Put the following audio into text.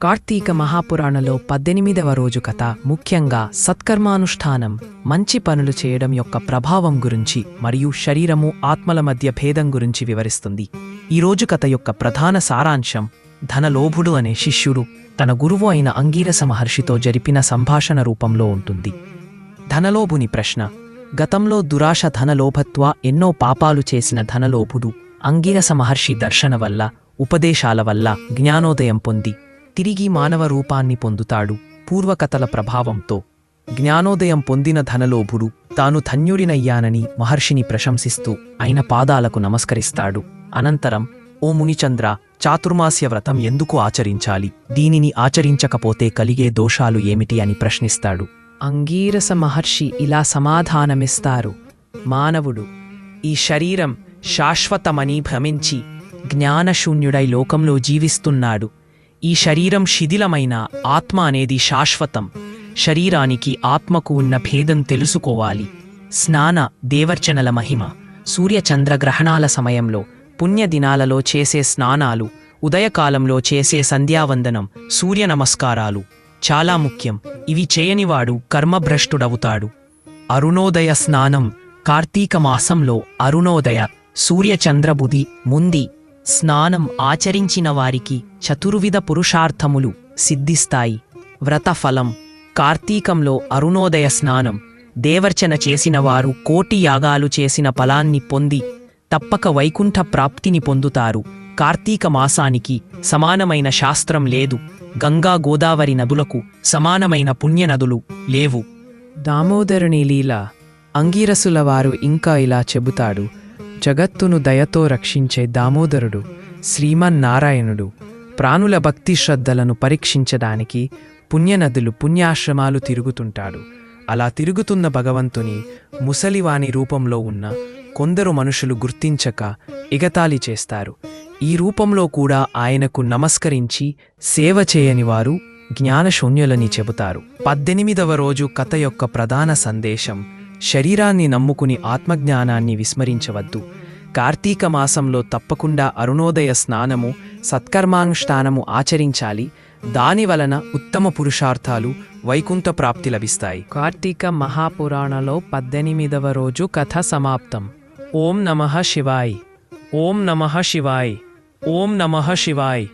కార్తీక మహాపురాణలో పద్దెనిమిదవ రోజు కథ ముఖ్యంగా సత్కర్మానుష్ఠానం మంచి పనులు చేయడం యొక్క ప్రభావం గురించి మరియు శరీరము ఆత్మల మధ్య భేదం గురించి వివరిస్తుంది. ఈ రోజు కథ యొక్క ప్రధాన సారాంశం ధనలోభుడు అనే శిష్యుడు తన గురువు అయిన అంగీరస మహర్షితో జరిపిన సంభాషణ రూపంలో ఉంటుంది. ధనలోభుని ప్రశ్న గతంలో దురాశ ధనలోభత్వ ఎన్నో పాపాలు చేసిన ధనలోభుడు అంగీరస మహర్షి దర్శన వల్ల ఉపదేశాల వల్ల జ్ఞానోదయం పొంది తిరిగి మానవ రూపాన్ని పొందుతాడు పూర్వకథల ప్రభావంతో. జ్ఞానోదయం పొందిన ధనలోభుడు తాను ధన్యుడినయ్యానని మహర్షిని ప్రశంసిస్తూ ఆయన పాదాలకు నమస్కరిస్తాడు. అనంతరం ఓ మునిచంద్ర చాతుర్మాస్య వ్రతం ఎందుకు ఆచరించాలి? దీనిని ఆచరించకపోతే కలిగే దోషాలు ఏమిటి? అని ప్రశ్నిస్తాడు. అంగీరస మహర్షి ఇలా సమాధానమిస్తారు. మానవుడు ఈ శరీరం శాశ్వతమని భ్రమించి జ్ఞానశూన్యుడై లోకంలో జీవిస్తున్నాడు. ఈ శరీరం శిథిలమైన ఆత్మ అనేది శాశ్వతం. శరీరానికి ఆత్మకు ఉన్న భేదం తెలుసుకోవాలి. స్నాన దేవర్చనల మహిమ. సూర్యచంద్ర గ్రహణాల సమయంలో పుణ్యదినాలలో చేసే స్నానాలు ఉదయకాలంలో చేసే సంధ్యావందనం సూర్య నమస్కారాలు చాలా ముఖ్యం. ఇవి చేయనివాడు కర్మభ్రష్టుడవుతాడు. అరుణోదయ స్నానం కార్తీక మాసంలో అరుణోదయ సూర్యచంద్రబుధి ముంది స్నానం ఆచరించిన వారికి చతుర్విధ పురుషార్థములు సిద్ధిస్తాయి. వ్రతఫలం కార్తీకంలో అరుణోదయ స్నానం దేవర్చన చేసినవారు కోటి యాగాలు చేసిన ఫలాన్ని పొంది తప్పక వైకుంఠ ప్రాప్తిని పొందుతారు. కార్తీక మాసానికి సమానమైన శాస్త్రం లేదు. గంగా గోదావరి నదులకు సమానమైన పుణ్యనదులు లేవు. దామోదరుని లీల అంగీరసుల వారు ఇంకా ఇలా చెబుతాడు. జగత్తును దయతో రక్షించే దామోదరుడు శ్రీమన్నారాయణుడు. ప్రాణుల భక్తి శ్రద్ధలను పరీక్షించడానికి పుణ్యనదులు పుణ్యాశ్రమాలు తిరుగుతుంటాడు. అలా తిరుగుతున్న భగవంతుని ముసలివాణి రూపంలో ఉన్న కొందరు మనుషులు గుర్తించక ఎగతాళి చేస్తారు. ఈ రూపంలో కూడా ఆయనకు నమస్కరించి సేవ చేయని వారు జ్ఞానశూన్యులని చెబుతారు. పద్దెనిమిదవ రోజు కథ యొక్క ప్రధాన సందేశం శరీరాన్ని నమ్ముకుని ఆత్మజ్ఞానాన్ని విస్మరించవద్దు. కార్తీక మాసంలో తప్పకుండా అరుణోదయ స్నానము సత్కర్మానుష్ఠానము ఆచరించాలి. దాని వలన ఉత్తమ పురుషార్థాలు వైకుంఠ ప్రాప్తి లభిస్తాయి. కార్తీక మహాపురాణలో పద్దెనిమిదవ రోజు కథ సమాప్తం. ఓం నమః శివాయ్. ఓం నమః శివాయ్. ఓం నమః శివాయ్.